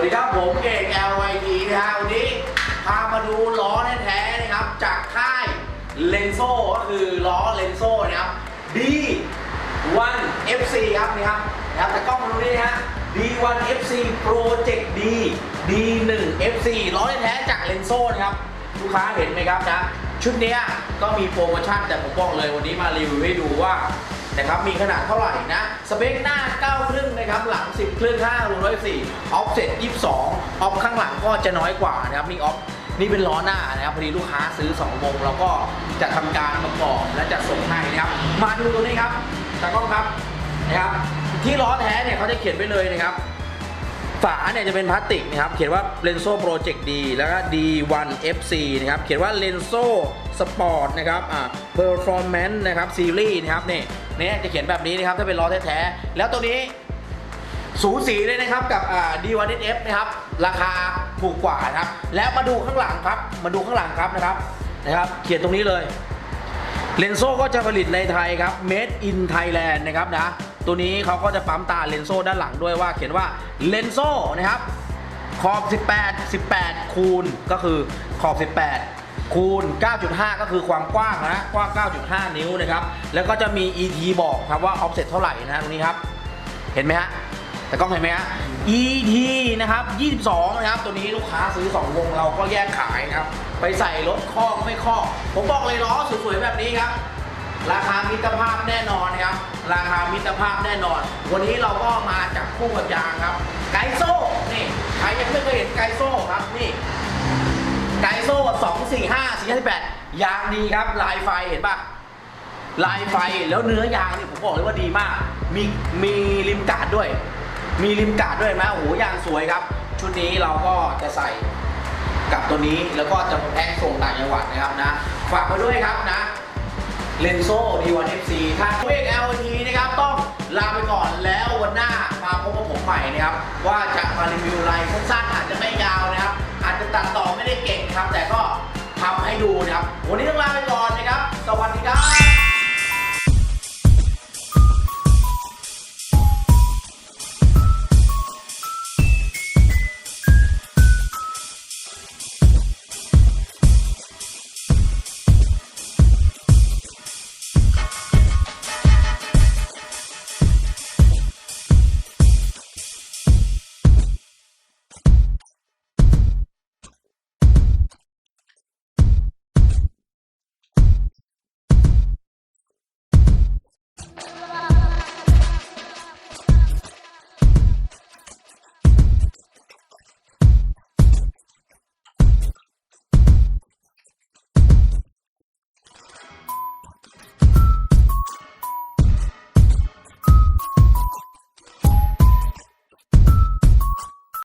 วัสดีครับผมเอก LYD นะฮะวันนี้พามาดูล้อแท้ๆนะครับ จากค่ายเลนโซก็คือล้อเลนโซนะครับ D1 FC ครับนี่ครับนะครับแต่กล้องมาดูนี่ฮะ D1 FC Project D D1 FC ล้อแท้จากเลนโซนะครับลูกค้าเห็นไหมครับนะชุดนี้ก็มีโปรโมชั่นแต่ผมบอกเลยวันนี้มารีวิวให้ดูว่า นะครับมีขนาดเท่าไหร่นะ สเปคหน้า 9 ครึ่งนะครับหลัง 10 ครึ่ง5รูร้อยสี่ออฟเซ็ต22 ออฟข้างหลังก็จะน้อยกว่านะครับนี่ออฟนี่เป็นล้อหน้านะครับพอดีลูกค้าซื้อ2วงเราก็จะทำการประกอบและจะส่งให้นะครับ มาดูตัวนี้ครับตากล้องครับนะครับ ที่ล้อแท้เนี่ยเขาจะเขียนไว้เลยนะครับฝาเนี่ยจะเป็นพลาสติกนะครับ เขียนว่า Lenso Project D แล้วก็ D1 FC นะครับ เขียนว่า Lenso Sport นะครับ อ่า Performance นะครับ Series นะครับนี่ เนี่ยจะเขียนแบบนี้นะครับถ้าเป็นล้อแท้ๆแล้วตัวนี้สูสีเลยนะครับกับอ่า D1 SF นะครับราคาถูกกว่านะครับ แล้วมาดูข้างหลังครับมาดูข้างหลังครับนะครับนะครับ เขียนตรงนี้เลยเลนโซก็จะผลิตในไทยครับ Made in Thailand นะครับนะตัวนี้เขาก็จะปั๊มตาเลนโซด้านหลังด้วยว่า เขียนว่าเลนโซนะครับขอบ 18 18 คูณก็คือขอบ 18 คูณ 9.5 ก็คือความกว้างนะกว้าง 9.5 นิ้วนะครับ แล้วก็จะมี ET บอกครับว่า offset เท่าไหร่นะตรงนี้ครับ เห็นไหมฮะ แต่กล้องเห็นไหมฮะ ET นะครับ 22 นะครับ ตัวนี้ลูกค้าซื้อ 2 วงเราก็แยกขายนะครับ ไปใส่รถคอกไม่คอก ผมบอกเลยล้อสวยๆแบบนี้ครับ ราคามิตรภาพแน่นอนครับ ราคามิตรภาพแน่นอน วันนี้เราก็มาจากคู่กับยางครับ ไกโซ่ นี่ ใครยังไม่เคยเห็นไกโซ่ ไกโซ่2 4 5 4 5 8 ยางดีครับ ลายไฟเห็นปะลายไฟแล้วเนื้อยางนี่ผมบอกเลยว่าดีมาก มีมีริมกาดด้วย มีริมกาดด้วยนไหมโอ้โหยางสวยครับ ชุดนี้เราก็จะใส่กับตัวนี้แล้วก็จะแพ็คส่งต่างจังหวัดนะครับนะ ฝากมาด้วยครับนะเลนโซ่ D1 FC ทางเวก LT นะครับ ต้องลาไปก่อนแล้ววันหน้ามาพบกับผมใหม่นะครับ ว่าจะ